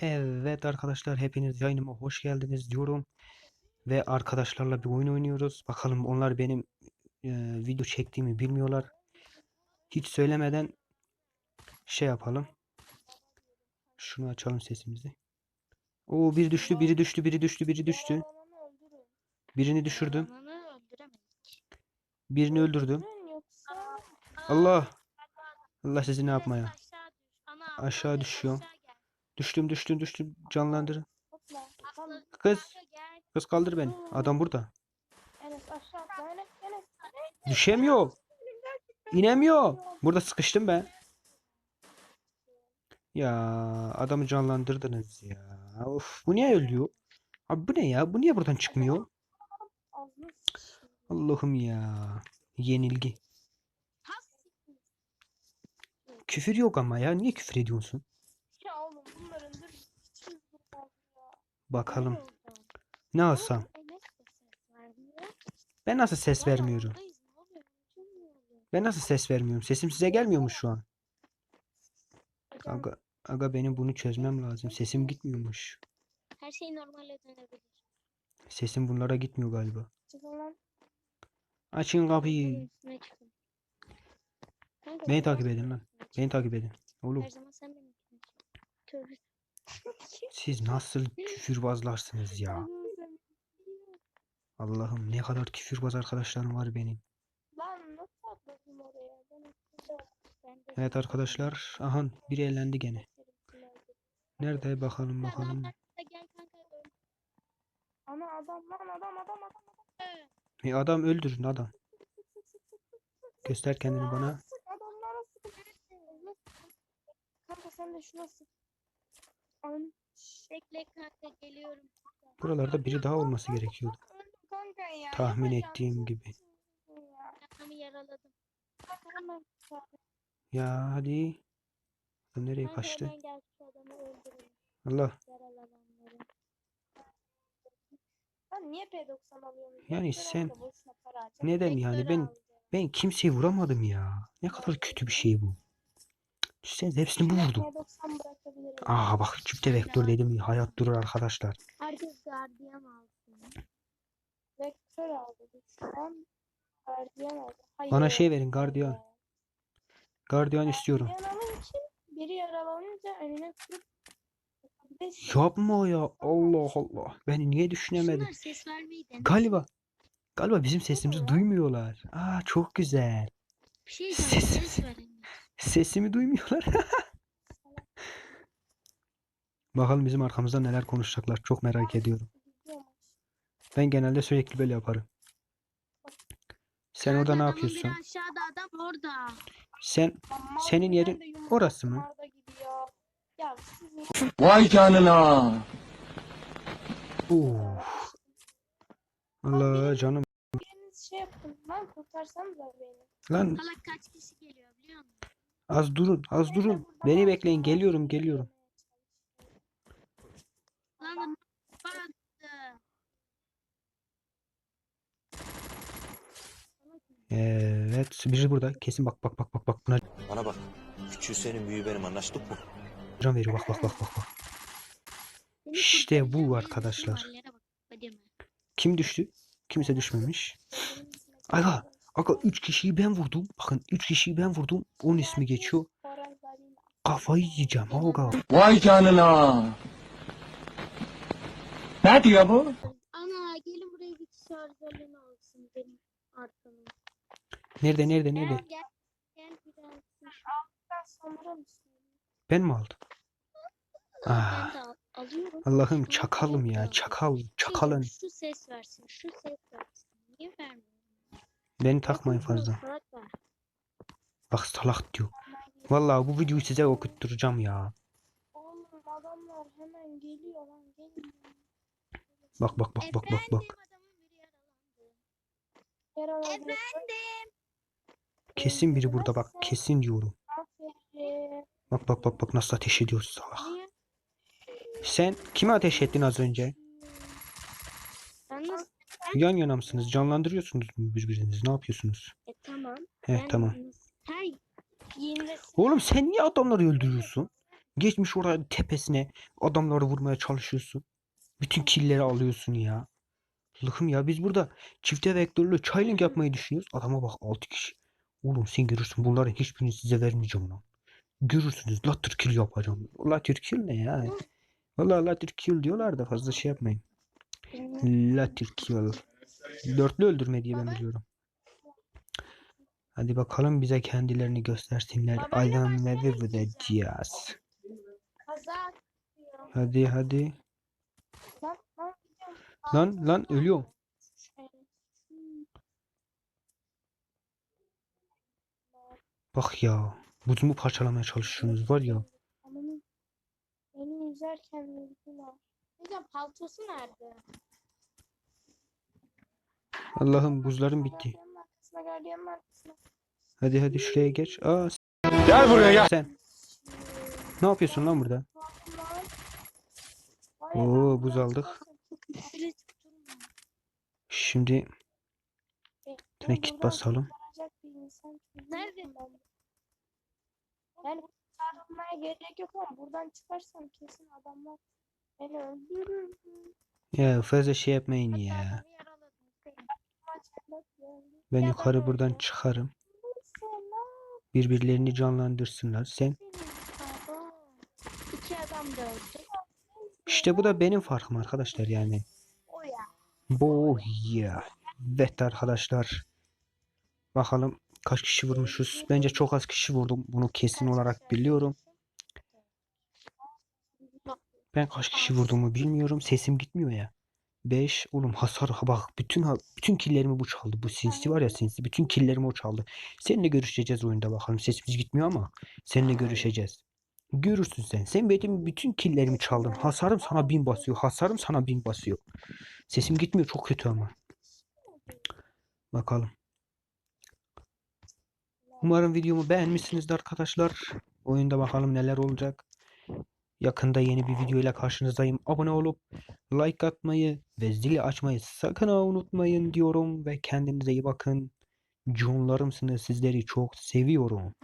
Evet arkadaşlar hepiniz yayınıma hoş geldiniz diyorum. Ve arkadaşlarla bir oyun oynuyoruz. Bakalım onlar benim e, video çektiğimi bilmiyorlar. Hiç söylemeden şey yapalım. Şunu açalım sesimizi. Oo biri düştü, biri düştü, biri düştü, biri düştü. Birini düşürdüm. Birini öldürdüm. Allah. Allah sizi ne yapmaya? Aşağı düş. Düştüm, düştüm, düştüm. Canlandırın. Kız. Kız kaldır beni. Adam burada. Enes aşağı atla. Enes Enes. Düşemiyor. İnemiyor. Burada sıkıştım ben. Ya adamı canlandırdınız ya. Of bu niye ölüyor? Abi bu ne ya? Bu niye buradan çıkmıyor? Allah'ım ya. Yenilgi. Küfür yok ama ya. Niye küfür ediyorsun? Ya oğlum bunların dur. Hiç hızlı oldu ya. Bakalım. Ne alsam? Ben nasıl ses vermiyorum? Ben nasıl ses vermiyorum? Sesim size gelmiyor mu şu an? Aga, aga benim bunu çözmem lazım. Sesim gitmiyormuş. Her şey normale dönebilir. Sesim bunlara gitmiyor galiba. Açın kapıyı. Beni takip edin lan. Beni takip edin. Oğlum Her zaman sen çık. Tövbe. Siz nasıl küfürbazlarsınız ya? Allah'ım ne kadar küfürbaz arkadaşlarım var benim. Evet arkadaşlar. Aha biri elendi gene. Nerede bakalım bakalım. Ana adam lan adam adam adam. adam. E, adam öldürün adam. Göster kendini bana. Adamlara sık. Kanka sen de şuna sık. Bekle kanka geliyorum. Buralarda biri daha olması gerekiyordu. Tahmin ettiğim gibi. ya. Hadi. Adam nereye kaçtı? Allah. Yaralananları. Ben niye P90 alıyorum? Yani sen-. Neden yani ben ben kimseyi vuramadım ya. Ne kadar kötü bir şey bu. Düşünsenize hepsini bu vurdu. P90 bırakabilirim. Aa bak çifte vektör dedim hayat durur arkadaşlar. Herkes gardiyan alsın. Vektör aldı. Şu an gardiyan aldı. Hayır. Bana şey verin gardiyan. Gardiyan istiyorum. Gardiyan alınca biri yaralanınca önüne kırıp Yapma ya. Allah Allah. Beni niye düşünemedim? Galiba. Galiba bizim sesimizi duymuyorlar. Aa çok güzel. Bir şey diyeceğim. Sesimi duymuyorlar. Bakalım bizim arkamızda neler konuşacaklar. Çok merak ediyorum. Ben genelde sürekli böyle yaparım. Sen orada ne yapıyorsun? Aşağıda adam orada. Sen Senin yerin orası mı? Vay canına. Uf. Allah canım. şey yapın. Lan kurtarsanıza beni. Lan kaç kişi geliyor? Az durun, az durun. Beni bekleyin. Geliyorum, geliyorum. Evet, biri burada. Kesin bak bak bak bak bak. Buna Bana bak. Küçüğü senin büyüğü benim anlaştık mı? can veriyor. Bak bak bak bak bak. İşte bu arkadaşlar. Kim düştü? Kimse düşmemiş. Aga, aga 3 kişiyi ben vurdum. Bakın 3 kişiyi ben vurdum. Onun ismi geçiyor. Kafayı yiyeceğim aga. Vay canına. Ne diyor bu? Ana gelin buraya bir kişi arızalığını alsın benim arkamı. Nerede nerede nerede? gel. Gel? Ben mi aldım? Ah. Allah'ım çakalım ya. Çakal, çakalın. Şu ses versin. Şu ses versin. Niye vermiyor? Beni takmayın fazla. Bak salak diyor. Vallahi bu videoyu size okutturacağım ya. Oğlum adamlar hemen geliyor lan gelin. Bak bak bak bak bak bak. Efendim. Kesin biri burada bak. Kesin diyorum. Bak bak bak bak nasıl ateş ediyor salak. Sen kime ateş ettin az önce? Yan yana mısınız? Canlandırıyorsunuz mu birbirinizi? Ne yapıyorsunuz? E tamam. Heh Ben tamam. Yeni Oğlum sen niye adamları öldürüyorsun? Geçmiş oraya tepesine adamları vurmaya çalışıyorsun. Bütün killleri alıyorsun ya. Allah'ım ya biz burada çifte vektörlü challenge yapmayı düşünüyoruz. Adama bak 6 kişi. Oğlum sen görürsün bunların hiçbirini size vermeyeceğim lan. Görürsünüz latter kill yapacağım. Latter kill ne ya? Vallahi latter kill diyorlar da fazla şey yapmayın. Kill. Dörtlü öldürme diye ben biliyorum. Hadi bakalım bize kendilerini göstersinler. Adam ki vuracağız. Kazak diyor. Hadi hadi. Lan lan ölüyor. Bak ya. Buzumu parçalamaya çalışıyorsunuz var ya. Beni yüzerken vurdular. Hocam paltosu nerede? Allah'ım buzlarım bitti. Gardiyanın arkasına gardiyanın arkasına. Hadi hadi şuraya geç. Aa Gel buraya gel. sen. Ne yapıyorsun lan burada? Oo, buz aldık. tutturma. Şimdi tane kit basalım. Nerede? Yani sarılmaya gerek yok ama buradan çıkarsam kesin adamlar Ya fazla şey yapmayın ya. Ben yukarı buradan çıkarım. Birbirlerini canlandırsınlar. Sen işte bu da benim farkım arkadaşlar yani. Bu ya. Evet arkadaşlar. Bakalım kaç kişi vurmuşuz. Bence çok az kişi vurdum. Bunu kesin olarak biliyorum. Ben kaç kişi vurduğumu bilmiyorum. Sesim gitmiyor ya. 5 oğlum hasar bak bütün bütün killerimi bu çaldı. Bu sinsi var ya sinsi bütün killerimi o çaldı. Seninle görüşeceğiz oyunda bakalım. Sesimiz gitmiyor ama seninle görüşeceğiz. Görürsün sen. Sen benim bütün killerimi çaldın. Hasarım sana bin basıyor. Hasarım sana bin basıyor. Sesim gitmiyor çok kötü ama. Bakalım. Umarım videomu beğenmişsinizdir arkadaşlar. Oyunda bakalım neler olacak. Yakında yeni bir video ile karşınızdayım. Abone olup like atmayı ve zili açmayı sakın unutmayın diyorum ve kendinize iyi bakın. Canlarımsınız sizleri çok seviyorum.